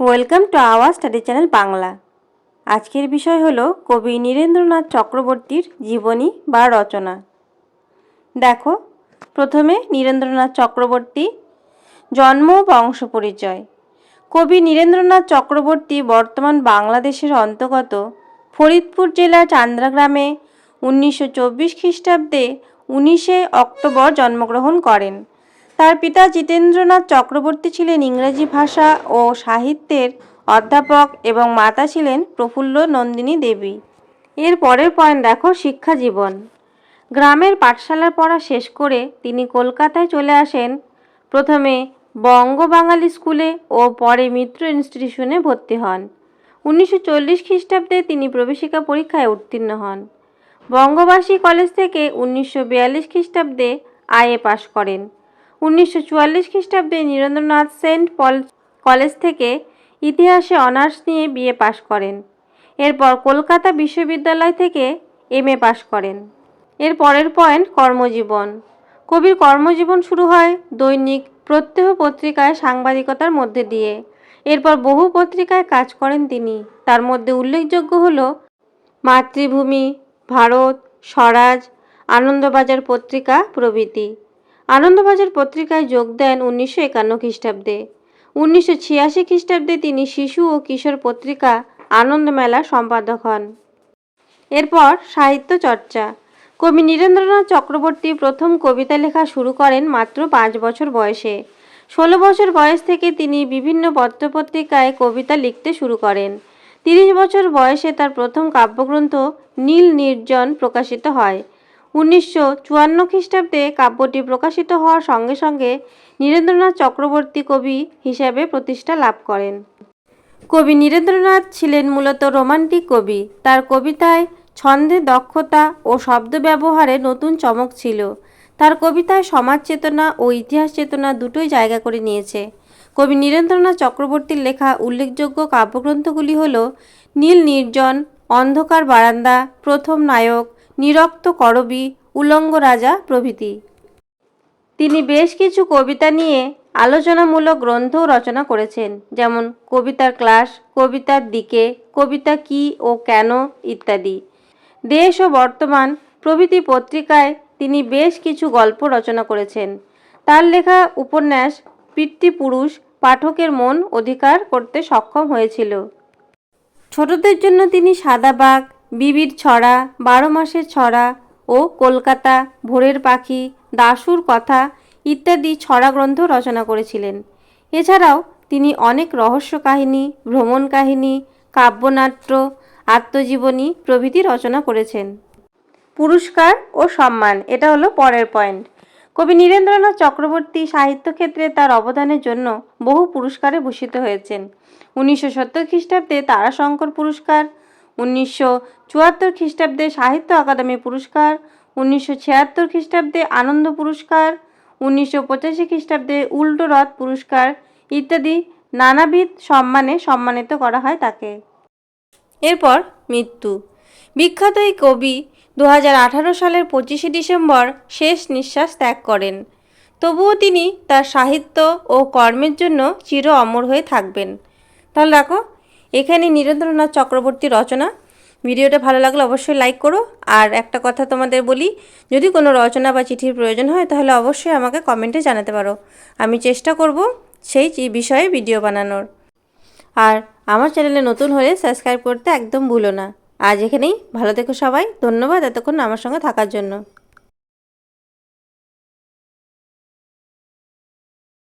Welcome to our study channel Bangla আজকের বিষয় হল কবি নীরেন্দ্রনাথ চক্রবর্তীর জীবনী বা রচনা। দেখো, প্রথমে নীরেন্দ্রনাথ চক্রবর্তী, জন্ম বংশ পরিচয়। কবি নীরেন্দ্রনাথ চক্রবর্তী বর্তমান বাংলাদেশের অন্তর্গত ফরিদপুর জেলার চান্দ্রা গ্রামে উনিশশো চব্বিশ খ্রিস্টাব্দে উনিশে অক্টোবর জন্মগ্রহণ করেন। তার পিতা জিতেন্দ্রনাথ চক্রবর্তী ছিলেন ইংরেজি ভাষা ও সাহিত্যের অধ্যাপক এবং মাতা ছিলেন প্রফুল্ল নন্দিনী দেবী। এর পরের পয়েন্ট দেখো, শিক্ষা জীবন। গ্রামের পাঠশালার পড়া শেষ করে তিনি কলকাতায় চলে আসেন। প্রথমে বঙ্গ বাঙালি স্কুলে ও পরে মিত্র ইনস্টিটিউশনে ভর্তি হন। উনিশশো চল্লিশ খ্রিস্টাব্দে তিনি প্রবেশিকা পরীক্ষায় উত্তীর্ণ হন। বঙ্গবাসী কলেজ থেকে উনিশশো বিয়াল্লিশ খ্রিস্টাব্দে আইএ পাশ করেন। উনিশশো চুয়াল্লিশ খ্রিস্টাব্দে নীরেন্দ্রনাথ সেন্ট পল কলেজ থেকে ইতিহাসে অনার্স নিয়ে বিএ পাশ করেন। এরপর কলকাতা বিশ্ববিদ্যালয় থেকে এমএ পাশ করেন। এর পরের পয়েন্ট কর্মজীবন। কবির কর্মজীবন শুরু হয় দৈনিক প্রত্যহ পত্রিকায় সাংবাদিকতার মধ্যে দিয়ে। এরপর বহু পত্রিকায় কাজ করেন তিনি। তার মধ্যে উল্লেখযোগ্য হল মাতৃভূমি, ভারত, স্বরাজ, আনন্দবাজার পত্রিকা প্রভৃতি। আনন্দবাজার পত্রিকায় যোগ দেন উনিশশো একান্ন খ্রিস্টাব্দে। উনিশশো ছিয়াশি খ্রিস্টাব্দে তিনি শিশু ও কিশোর পত্রিকা আনন্দমেলা সম্পাদক হন। এরপর সাহিত্য চর্চা। কবি নীরেন্দ্রনাথ চক্রবর্তী প্রথম কবিতা লেখা শুরু করেন মাত্র পাঁচ বছর বয়সে। ষোলো বছর বয়স থেকে তিনি বিভিন্ন পত্রপত্রিকায় কবিতা লিখতে শুরু করেন। তিরিশ বছর বয়সে তার প্রথম কাব্যগ্রন্থ নীল নির্জন প্রকাশিত হয়। উনিশশো চুয়ান্ন খ্রিস্টাব্দে কাব্যটি প্রকাশিত হওয়ার সঙ্গে সঙ্গে নীরেন্দ্রনাথ চক্রবর্তী কবি হিসাবে প্রতিষ্ঠা লাভ করেন। কবি নীরেন্দ্রনাথ ছিলেন মূলত রোমান্টিক কবি। তার কবিতায় ছন্দে দক্ষতা ও শব্দ ব্যবহারে নতুন চমক ছিল। তার কবিতায় সমাজ চেতনা ও ইতিহাস চেতনা দুটোই জায়গা করে নিয়েছে। কবি নীরেন্দ্রনাথ চক্রবর্তীর লেখা উল্লেখযোগ্য কাব্যগ্রন্থগুলি হল নীল নির্জন, অন্ধকার বারান্দা, প্রথম নায়ক নিরক্ত করবি উলঙ্গ রাজা প্রভৃতি। তিনি বেশ কিছু কবিতা নিয়ে আলোচনামূলক গ্রন্থও রচনা করেছেন, যেমন কবিতার ক্লাস, কবিতার দিকে, কবিতা কি ও কেন ইত্যাদি। দেশ ও বর্তমান প্রভৃতি পত্রিকায় তিনি বেশ কিছু গল্প রচনা করেছেন। তার লেখা উপন্যাস পিতৃপুরুষ পাঠকের মন অধিকার করতে সক্ষম হয়েছিল। ছোটদের জন্য তিনি সাদাবাগ বিবির ছড়া, বারো মাসের ছড়া ও কলকাতা ভোরের পাখি দাসুর কথা ইত্যাদি ছড়া গ্রন্থ রচনা করেছিলেন। এছাড়াও তিনি অনেক রহস্য কাহিনী, ভ্রমণ কাহিনী, কাব্যনাট্য, আত্মজীবনী প্রভৃতি রচনা করেছেন। পুরস্কার ও সম্মান, এটা হলো পরের পয়েন্ট। কবি নীরেন্দ্রনাথ চক্রবর্তী সাহিত্য ক্ষেত্রে তার অবদানের জন্য বহু পুরস্কারে ভূষিত হয়েছেন। উনিশশো সত্তর খ্রিস্টাব্দে তারাশঙ্কর পুরস্কার উনিশশো চুয়াত্তর খ্রিস্টাব্দে সাহিত্য আকাদেমি পুরস্কার, উনিশশো ছিয়াত্তর খ্রিস্টাব্দে আনন্দ পুরস্কার, উনিশশো পঁচাশি খ্রিস্টাব্দে উল্টো রথ পুরস্কার ইত্যাদি নানাবিধ সম্মানে সম্মানিত করা হয় তাকে। এরপর মৃত্যু। বিখ্যাত এই কবি দু হাজার আঠারো সালের পঁচিশে ডিসেম্বর শেষ নিঃশ্বাস ত্যাগ করেন। তবুও তিনি তার সাহিত্য ও কর্মের জন্য চির অমর হয়ে থাকবেন। তাহলে দেখো এখানে নীরেন্দ্রনাথ চক্রবর্তী রচনা। ভিডিওটা ভালো লাগলে অবশ্যই লাইক করো। আর একটা কথা তোমাদের বলি, যদি কোনো রচনা বা চিঠির প্রয়োজন হয়, তাহলে অবশ্যই আমাকে কমেন্টে জানাতে পারো। আমি চেষ্টা করব সেই বিষয়ে ভিডিও বানানোর। আর আমার চ্যানেলে নতুন হলে সাবস্ক্রাইব করতে একদম ভুলো না। আজ এখানেই, ভালো থেকো সবাই। ধন্যবাদ এতক্ষণ আমার সঙ্গে থাকার জন্য।